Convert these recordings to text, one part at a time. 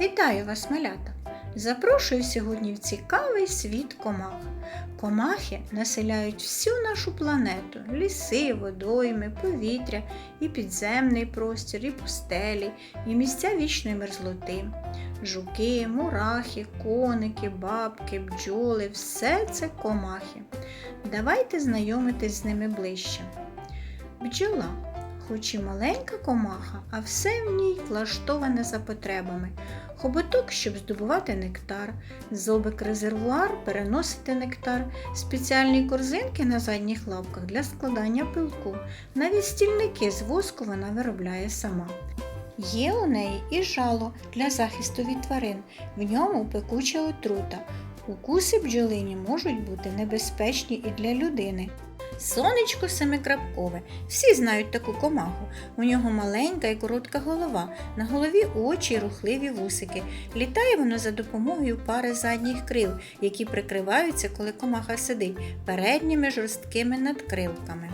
Вітаю вас, малята! Запрошую сьогодні в цікавий світ комах. Комахи населяють всю нашу планету: ліси, водойми, повітря, і підземний простір, і пустелі, і місця вічної мерзлоти. Жуки, мурахи, коники, бабки, бджоли все це комахи. Давайте знайомитись з ними ближче. Бджола, хоч і маленька комаха, а все в ній влаштоване за потребами. Хоботок, щоб здобувати нектар, зобик резервуар переносити нектар, спеціальні корзинки на задніх лапках для складання пилку. Навіть стільники з воску вона виробляє сама. Є у неї і жало для захисту від тварин, в ньому пекуча отрута. Укуси бджолині можуть бути небезпечні і для людини. Сонечко семикрапкове. Всі знають таку комаху. У нього маленька і коротка голова, на голові очі й рухливі вусики. Літає воно за допомогою пари задніх крил, які прикриваються, коли комаха сидить, передніми жорсткими надкрилками.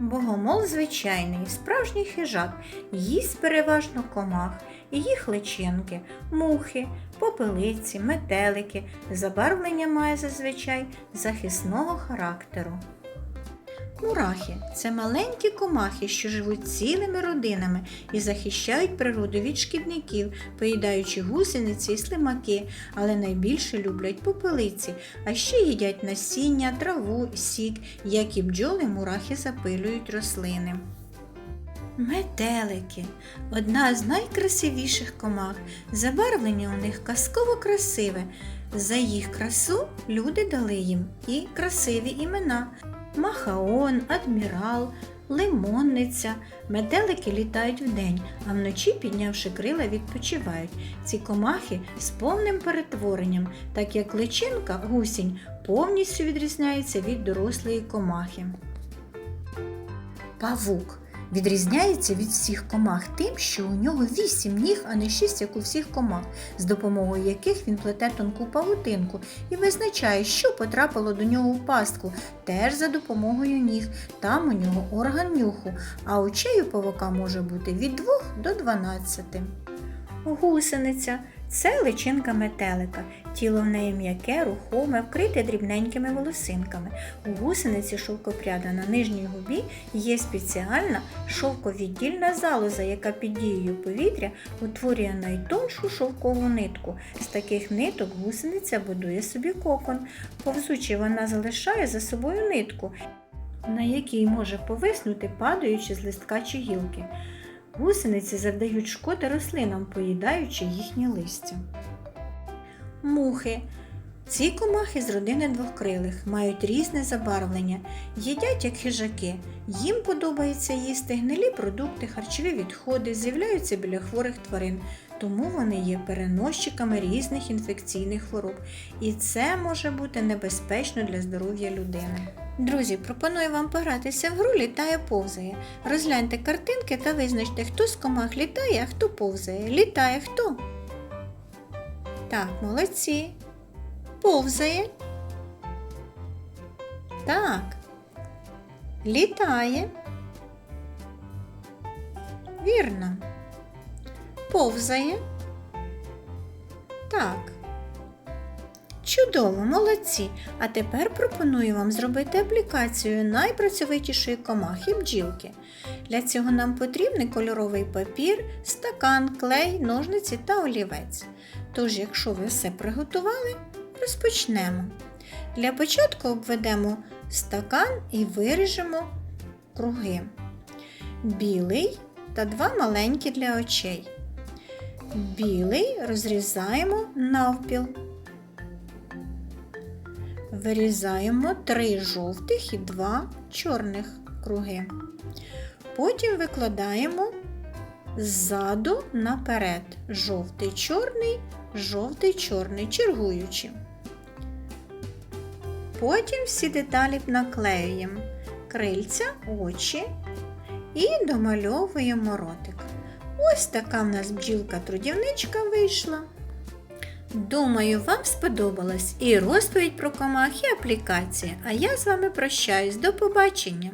Богомол звичайний, справжній хижак, їсть переважно комах, і їх личинки, мухи, попелиці, метелики. Забарвлення має зазвичай захисного характеру. Мурахи це маленькі комахи, що живуть цілими родинами і захищають природу від шкідників, поїдаючи гусениці і слимаки, але найбільше люблять попелиці, а ще їдять насіння, траву, сік, як і бджоли мурахи запилюють рослини. Метелики одна з найкрасивіших комах. Забарвлення у них казково красиве. За їх красу люди дали їм і красиві імена. Махаон, адмірал, лимонниця. Метелики літають вдень, а вночі, піднявши крила, відпочивають. Ці комахи з повним перетворенням, так як личинка гусінь повністю відрізняється від дорослої комахи. Павук відрізняється від всіх комах тим, що у нього вісім ніг, а не шість, як у всіх комах, з допомогою яких він плете тонку павутинку і визначає, що потрапило до нього в пастку, теж за допомогою ніг. Там у нього орган нюху, а очей у павука може бути від 2 до 12. Гусениця це личинка метелика. Тіло в неї м'яке, рухоме, вкрите дрібненькими волосинками. У гусениці шовкопряда на нижній губі є спеціальна шовковіддільна залоза, яка під дією повітря утворює найтоншу шовкову нитку. З таких ниток гусениця будує собі кокон. Повзучи вона залишає за собою нитку, на якій може повиснути, падаючи з листка чи гілки. Гусениці завдають шкоди рослинам, поїдаючи їхнє листя. Мухи. Ці комахи з родини двохкрилих мають різне забарвлення, їдять як хижаки. Їм подобається їсти гнилі продукти, харчові відходи, з'являються біля хворих тварин, тому вони є переносчиками різних інфекційних хвороб. І це може бути небезпечно для здоров'я людини. Друзі, пропоную вам погратися в гру літає повзає. Розгляньте картинки та визначте, хто з комах літає, а хто повзає. Літає хто? Так, молодці. Повзає. Так. Літає. Вірно. Повзає. Так. Чудово, молодці! А тепер пропоную вам зробити аплікацію найпрацьовитішої комахи бджілки. Для цього нам потрібний кольоровий папір, стакан, клей, ножниці та олівець. Тож, якщо ви все приготували, розпочнемо. Для початку обведемо стакан і виріжемо круги. Білий та два маленькі для очей. Білий розрізаємо навпіл. Вирізаємо три жовтих і два чорних круги. Потім викладаємо ззаду наперед жовтий чорний, жовтий чорний, чергуючи. Потім всі деталі наклеюємо крильця, очі і домальовуємо ротик. Ось така в нас бджілка-трудівничка вийшла. Думаю, вам сподобалась і розповідь про комах, і аплікація. А я з вами прощаюсь. До побачення!